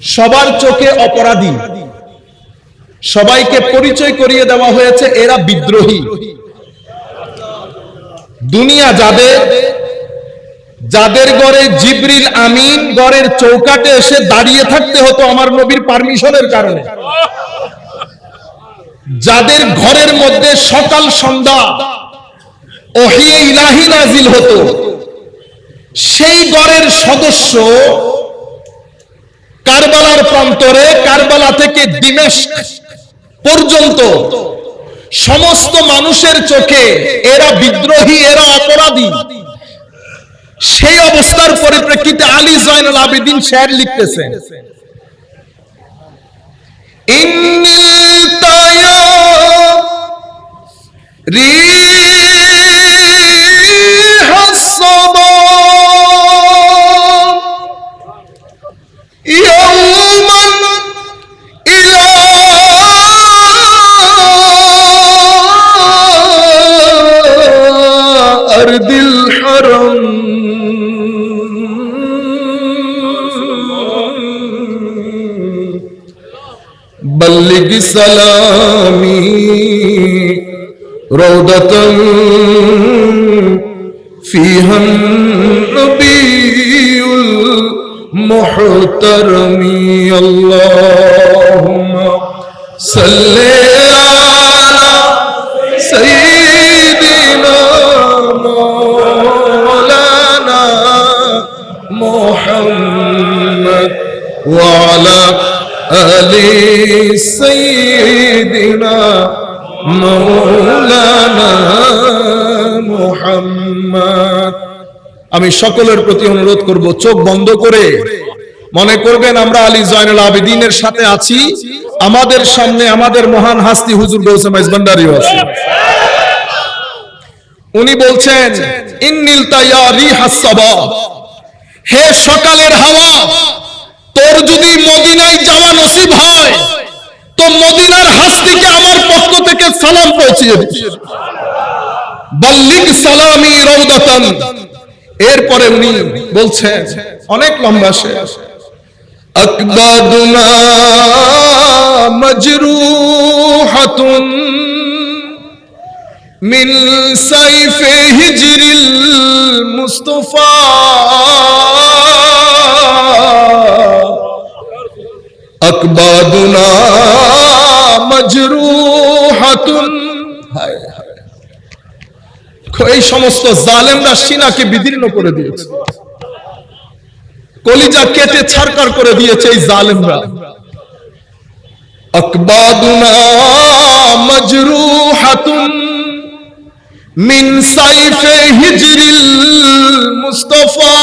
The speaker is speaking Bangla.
সবার চোখে অপরাধী। সবাইকে পরিচয় করিয়ে দেওয়া হয়েছে, এরা বিদ্রোহী। দুনিয়া যাদের যাদের ঘরে জিবরিল আমিন ঘরের চৌকাটে এসে দাঁড়িয়ে থাকতে হতো আমার নবীর পারমিশনের কারণে। যাদের ঘরের মধ্যে সকাল সন্ধ্যা ওহিয়ে ইলাহি নাজিল হতো, সেই ঘরের সদস্য কারবালার প্রান্তরে, কারবালা থেকে দিমেশ পর্যন্ত সমস্ত মানুষের চোখে এরা বিদ্রোহী, এরা অপরাধী। সেই অবস্থার পরিপ্রেক্ষিতে আলী জয়নুল আবেদিন স্যার লিখতেছেন, ইন্নি তায় রি بلغ سلامي روضة فيها النبي المحترم. اللهم صل على سيدنا مولانا محمد وعلى آل سيدنا مولانا محمد আমি সকলের প্রতি অনুরোধ করব চোখ বন্ধ করে মনে করবেন আমরা আলী জয়নুল আবেদিনের সাথে আছি আমাদের সামনে আমাদের মহান হাস্তি হুজুর গৌসে মাইজবান্ডারিও আছে উনি বলছেন ইন্নিল তাইয়া রিহাস সাবা হে সকালের হাওয়া পৌঁছিয়ে দিস সালামি রৌদাতান এরপরে উনি বলছেন, অনেক লম্বা শেষ আকবাদুনা মজরুহাতুন মিন সাইফে হিজরিল মুস্তাফা। এই সমস্ত জালেমরা সিনাকে বিদীর্ণ করে দিয়েছে। কলিজা কেটে ছারকার করে দিয়েছে এই জালেমরা। আকবাদুনা মিন সাইফে হিজরিল মুস্তাফা।